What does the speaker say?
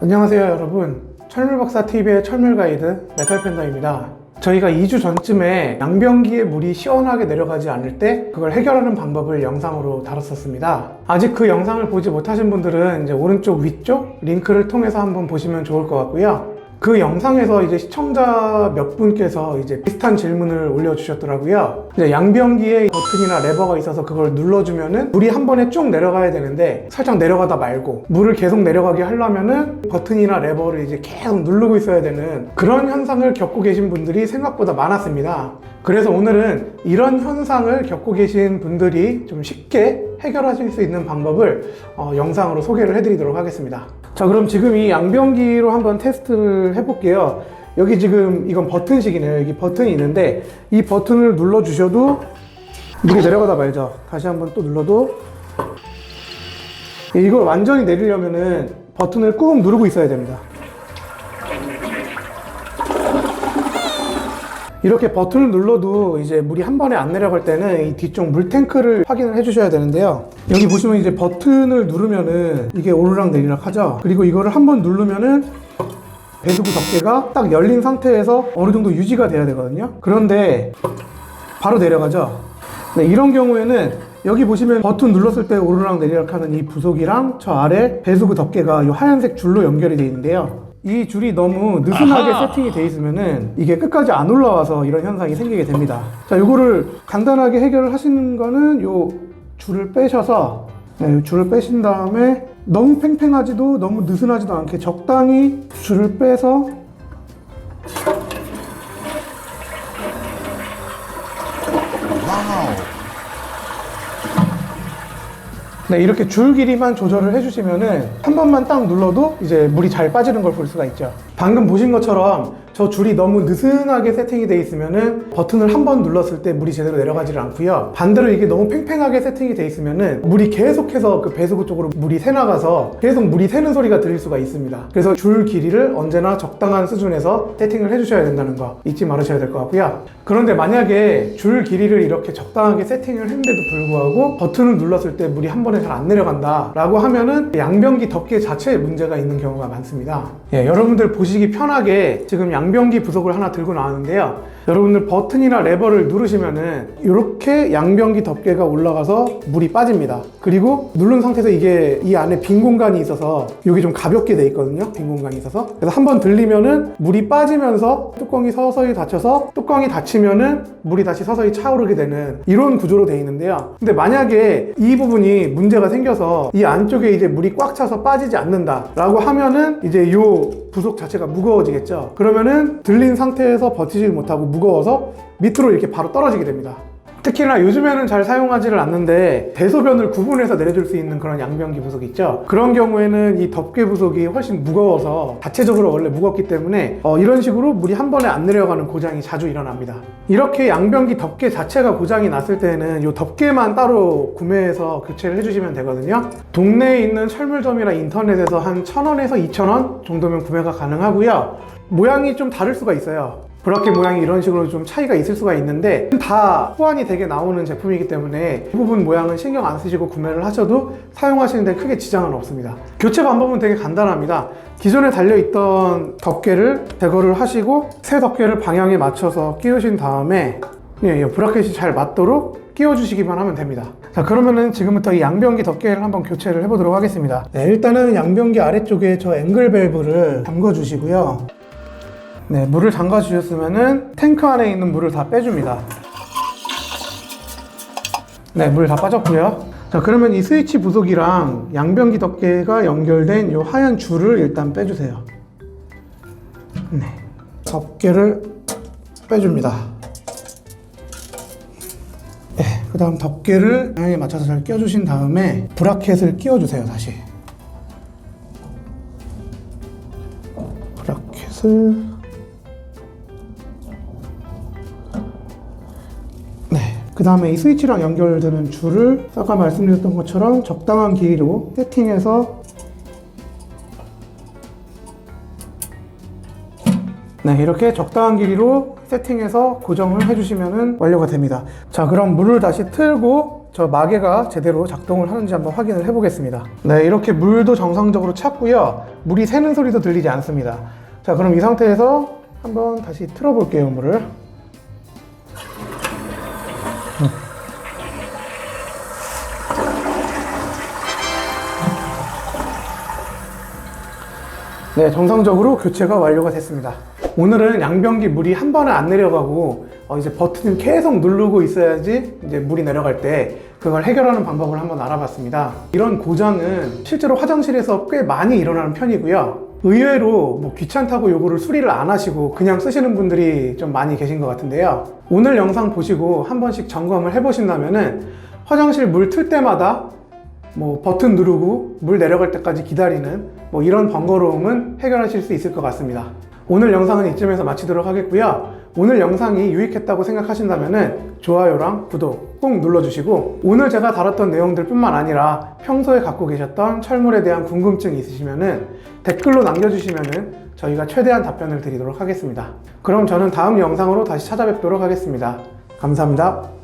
안녕하세요 여러분. 철물박사TV의 철물가이드 메탈팬더입니다. 저희가 2주 전쯤에 양변기에 물이 시원하게 내려가지 않을 때 그걸 해결하는 방법을 영상으로 다뤘었습니다. 아직 그 영상을 보지 못하신 분들은 이제 오른쪽 위쪽 링크를 통해서 한번 보시면 좋을 것 같고요 그 영상에서 이제 시청자 몇 분께서 이제 비슷한 질문을 올려주셨더라고요. 이제 양변기에 버튼이나 레버가 있어서 그걸 눌러주면은 물이 한 번에 쭉 내려가야 되는데 살짝 내려가다 말고 물을 계속 내려가게 하려면은 버튼이나 레버를 이제 계속 누르고 있어야 되는 그런 현상을 겪고 계신 분들이 생각보다 많았습니다. 그래서 오늘은 이런 현상을 겪고 계신 분들이 좀 쉽게 해결하실 수 있는 방법을 어, 영상으로 소개를 해드리도록 하겠습니다. 자, 그럼 지금 이 양변기로 한번 테스트를 해볼게요. 여기 지금 이건 버튼식이네요. 여기 버튼이 있는데 이 버튼을 눌러 주셔도 물이 내려가다 말죠. 다시 한번 또 눌러도 이걸 완전히 내리려면은 버튼을 꾹 누르고 있어야 됩니다. 이렇게 버튼을 눌러도 이제 물이 한 번에 안 내려갈 때는 이 뒤쪽 물 탱크를 확인을 해 주셔야 되는데요. 여기 보시면 이제 버튼을 누르면은 이게 오르락 내리락 하죠. 그리고 이거를 한 번 누르면은 배수구 덮개가 딱 열린 상태에서 어느 정도 유지가 돼야 되거든요. 그런데 바로 내려가죠. 네, 이런 경우에는 여기 보시면 버튼 눌렀을 때 오르락 내리락 하는 이 부속이랑 저 아래 배수구 덮개가 이 하얀색 줄로 연결이 되어 있는데요. 이 줄이 너무 느슨하게 아하. 세팅이 돼 있으면은 이게 끝까지 안 올라와서 이런 현상이 생기게 됩니다. 자, 요거를 간단하게 해결을 하시는 거는 요 줄을 빼셔서 네, 요 줄을 빼신 다음에 너무 팽팽하지도 너무 느슨하지도 않게 적당히 줄을 빼서 네, 이렇게 줄 길이만 조절을 해주시면은 한 번만 딱 눌러도 이제 물이 잘 빠지는 걸 볼 수가 있죠. 방금 보신 것처럼 저 줄이 너무 느슨하게 세팅이 돼 있으면은 버튼을 한 번 눌렀을 때 물이 제대로 내려가지를 않고요. 반대로 이게 너무 팽팽하게 세팅이 돼 있으면은 물이 계속해서 그 배수구 쪽으로 물이 새나가서 계속 물이 새는 소리가 들릴 수가 있습니다. 그래서 줄 길이를 언제나 적당한 수준에서 세팅을 해주셔야 된다는 거 잊지 말으셔야 될 것 같고요. 그런데 만약에 줄 길이를 이렇게 적당하게 세팅을 했는데도 불구하고 버튼을 눌렀을 때 물이 한 번에 잘 안 내려간다 라고 하면은 양변기 덮개 자체에 문제가 있는 경우가 많습니다 예, 여러분들 보시기 편하게 지금 양 변기 부속을 하나 들고 나왔는데요. 여러분들 버튼이나 레버를 누르시면은 이렇게 양변기 덮개가 올라가서 물이 빠집니다. 그리고 누른 상태에서 이게 이 안에 빈 공간이 있어서 여기 좀 가볍게 돼 있거든요. 빈 공간이 있어서. 그래서 한번 들리면은 물이 빠지면서 뚜껑이 서서히 닫혀서 뚜껑이 닫히면은 물이 다시 서서히 차오르게 되는 이런 구조로 돼 있는데요. 근데 만약에 이 부분이 문제가 생겨서 이 안쪽에 이제 물이 꽉 차서 빠지지 않는다 라고 하면은 이제 요 부속 자체가 무거워지겠죠. 그러면은 들린 상태에서 버티질 못하고 무거워서 밑으로 이렇게 바로 떨어지게 됩니다 특히나 요즘에는 잘 사용하지를 않는데 대소변을 구분해서 내려줄 수 있는 그런 양변기 부속이 있죠. 그런 경우에는 이 덮개 부속이 훨씬 무거워서 자체적으로 원래 무겁기 때문에 어, 이런 식으로 물이 한 번에 안 내려가는 고장이 자주 일어납니다. 이렇게 양변기 덮개 자체가 고장이 났을 때는 이 덮개만 따로 구매해서 교체를 해주시면 되거든요. 동네에 있는 철물점이나 인터넷에서 한 1000원에서 2000원 정도면 구매가 가능하고요. 모양이 좀 다를 수가 있어요 브라켓 모양이 이런 식으로 좀 차이가 있을 수가 있는데 다 호환이 되게 나오는 제품이기 때문에 이 부분 모양은 신경 안 쓰시고 구매를 하셔도 사용하시는 데 크게 지장은 없습니다. 교체 방법은 되게 간단합니다. 기존에 달려있던 덮개를 제거를 하시고 새 덮개를 방향에 맞춰서 끼우신 다음에 예, 이 브라켓이 잘 맞도록 끼워주시기만 하면 됩니다. 자 그러면은 지금부터 이 양변기 덮개를 한번 교체를 해보도록 하겠습니다. 네, 일단은 양변기 아래쪽에 저 앵글 밸브를 잠궈 주시고요 네, 물을 잠가 주셨으면은 탱크 안에 있는 물을 다 빼줍니다. 네, 물 다 빠졌고요. 자, 그러면 이 스위치 부속이랑 양변기 덮개가 연결된 이 하얀 줄을 일단 빼주세요. 네, 덮개를 빼줍니다. 네, 그 다음 덮개를 방향에 맞춰서 잘 끼워주신 다음에 브라켓을 끼워주세요, 다시. 브라켓을 그 다음에 이 스위치랑 연결되는 줄을 아까 말씀드렸던 것처럼 적당한 길이로 세팅해서 네, 이렇게 적당한 길이로 세팅해서 고정을 해주시면 완료가 됩니다. 자, 그럼 물을 다시 틀고 저 마개가 제대로 작동을 하는지 한번 확인을 해보겠습니다. 네, 이렇게 물도 정상적으로 찼고요. 물이 새는 소리도 들리지 않습니다. 자, 그럼 이 상태에서 한번 다시 틀어볼게요, 물을. 네, 정상적으로 교체가 완료가 됐습니다. 오늘은 양변기 물이 한 번에 안 내려가고 어, 이제 버튼을 계속 누르고 있어야지 이제 물이 내려갈 때 그걸 해결하는 방법을 한번 알아봤습니다. 이런 고장은 실제로 화장실에서 꽤 많이 일어나는 편이고요. 의외로 뭐 귀찮다고 요거를 수리를 안 하시고 그냥 쓰시는 분들이 좀 많이 계신 것 같은데요. 오늘 영상 보시고 한 번씩 점검을 해보신다면은 화장실 물 틀 때마다 뭐 버튼 누르고 물 내려갈 때까지 기다리는 뭐 이런 번거로움은 해결하실 수 있을 것 같습니다. 오늘 영상은 이쯤에서 마치도록 하겠고요. 오늘 영상이 유익했다고 생각하신다면 좋아요랑 구독 꼭 눌러주시고 오늘 제가 다뤘던 내용들 뿐만 아니라 평소에 갖고 계셨던 철물에 대한 궁금증이 있으시면 댓글로 남겨주시면 저희가 최대한 답변을 드리도록 하겠습니다. 그럼 저는 다음 영상으로 다시 찾아뵙도록 하겠습니다. 감사합니다.